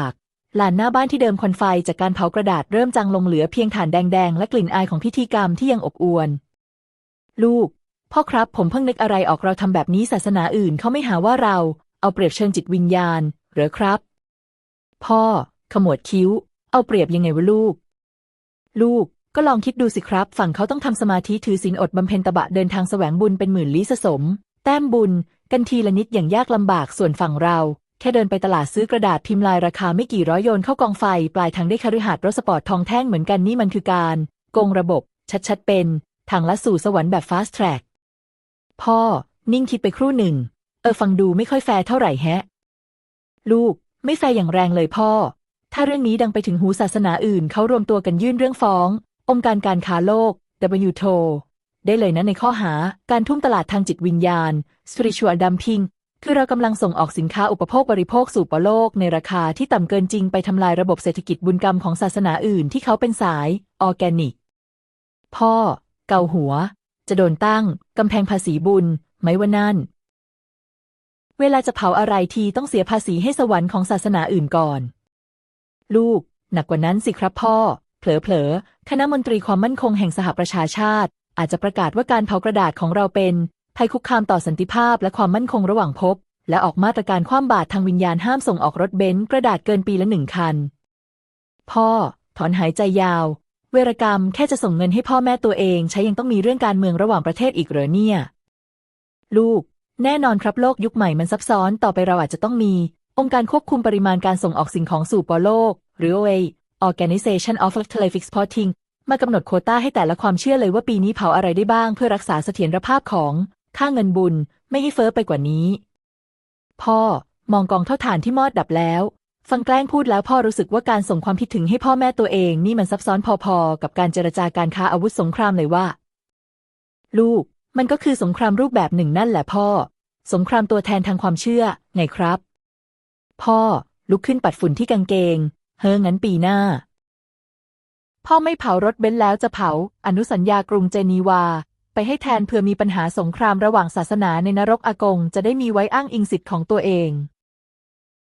ากลานหน้าบ้านที่เดิมควันไฟจากการเผากระดาษเริ่มจางลงเหลือเพียงฐานแดงๆ และกลิ่นอายของพิธีกรรมที่ยังอบอวลลูก พ่อครับผมเพิ่งนึกอะไรออกเราทำแบบนี้ศาสนาอื่นเขาไม่หาว่าเรา เอาเปรียบเชิงจิตวิญญาณ หรือครับ พ่อ ขมวดคิ้ว เอาเปรียบยังไงวะลูก ลูกก็ลองคิดดูสิครับ ฝั่งเขาต้องทำสมาธิถือศีลอดบำเพ็ญตบะเดินทางแสวงบุญเป็นหมื่นลี้สะสม แต้มบุญ กันทีละนิดอย่างยากลำบากส่วนฝั่งเรา แค่เดินไปตลาดซื้อกระดาษพิมพ์ลายราคาไม่กี่ร้อยโยนเข้ากองไฟ ปลายทางได้คฤหาสน์รถสปอร์ตทองแท่งเหมือนกันนี่มันคือการโกงระบบ ชัดๆเป็น ทางลัดสู่สวรรค์แบบฟาสต์แทร็กพ่อ นิ่งคิดไปครู่หนึ่ง เออฟังดูไม่ค่อยแฟร์เท่าไหร่แฮะ ลูก ไม่แฟร์อย่างแรงเลยพ่อ ถ้าเรื่องนี้ดังไปถึงหูศาสนาอื่นเขารวมตัวกันยื่นเรื่องฟ้อง องค์การการค้าโลก WTO ได้เลยนะในข้อหาการทุ่มตลาดทางจิตวิญญาณ spiritual dumping คือเรากำลังส่งออกสินค้าอุปโภคบริโภคสู่ปโลกในราคาที่ต่ำเกินจริงไปทำลายระบบเศรษฐกิจบุญกรรมของศาสนาอื่นที่เขาเป็นสายออแกนิก พ่อ เกาหัว จะโดนตั้งกำแพงภาษีบุญไหมว่านั่น เวลาจะเผาอะไรทีต้องเสียภาษีให้สวรรค์ของศาสนาอื่นก่อน ลูก หนักกว่านั้นสิครับพ่อ เผลอๆคณะมนตรีความมั่นคงแห่งสหประชาชาติ อาจจะประกาศว่าการเผากระดาษของเราเป็น ภัยคุกคามต่อสันติภาพและความมั่นคงระหว่างภพและออกมาตรการคว่ำบาตรทางวิญญาณห้ามส่งออกรถเบนซ์กระดาษเกินปีละหนึ่งคัน พ่อ ถอนหายใจยาว เวรกรรมแค่จะส่งเงินให้พ่อแม่ตัวเอง ใช้ยังต้องมีเรื่องการเมืองระหว่างประเทศอีกเหรอเนี่ย ลูก แน่นอนครับโลกยุคใหม่มันซับซ้อนต่อไปเราอาจจะต้องมี องค์การควบคุมปริมาณการส่งออกสิ่งของสู่ปอโลก หรือ OA Organization of Electronic Exporting มากำหนดโคต้าให้แต่ละความเชื่อเลยว่าปีนี้เผาอะไรได้บ้างเพื่อรักษาเสถียรภาพของ ค่าเงินบุญไม่ให้เฟอ้อไปกว่านี้ พ่อมองกองเท่าฐานที่มอดดับแล้ว ฟังแกล้งพูดแล้วพ่อรู้สึกว่าการส่งความคิดถึงให้พ่อแม่ตัวเองนี่มันซับซ้อนพอๆ กับการเจรจาการค้าอาวุธสงครามเลยว่า ลูก มันก็คือสงครามรูปแบบหนึ่งนั่นแหละพ่อ สงครามตัวแทนทางความเชื่อ ไงครับ พ่อลุกขึ้นปัดฝุ่นที่กางเกง เฮ้องั้นปีหน้า พ่อไม่เผารถเบนซ์แล้วจะเผา อนุสัญญากรุงเจนีวา ไปให้แทนเพื่อมีปัญหาสงครามระหว่างศาสนาในนรกอากง จะได้มีไว้อ้างอิงสิทธิ์ของตัวเอง